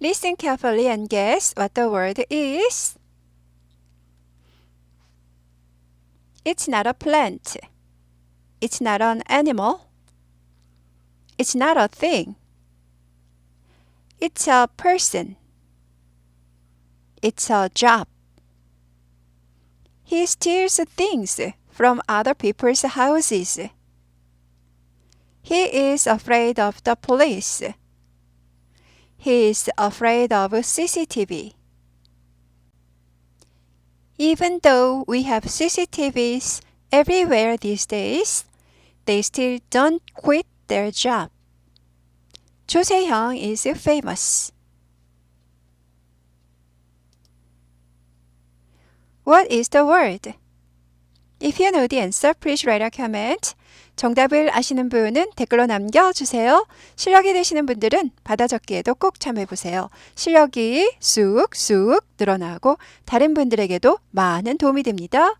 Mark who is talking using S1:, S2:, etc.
S1: Listen carefully and guess what the word is. It's not a plant. It's not an animal. It's not a thing. It's a person. It's a job. He steals things from other people's houses. He is afraid of the police. He is afraid of CCTV. Even though we have CCTVs everywhere these days, they still don't quit their job. Cho Se-hyung is famous. What is the word? If you know the answer, please write a comment. 정답을 아시는 분은 댓글로 남겨주세요. 실력이 되시는 분들은 받아 적기에도 꼭 참여해보세요. 실력이 쑥쑥 늘어나고 다른 분들에게도 많은 도움이 됩니다.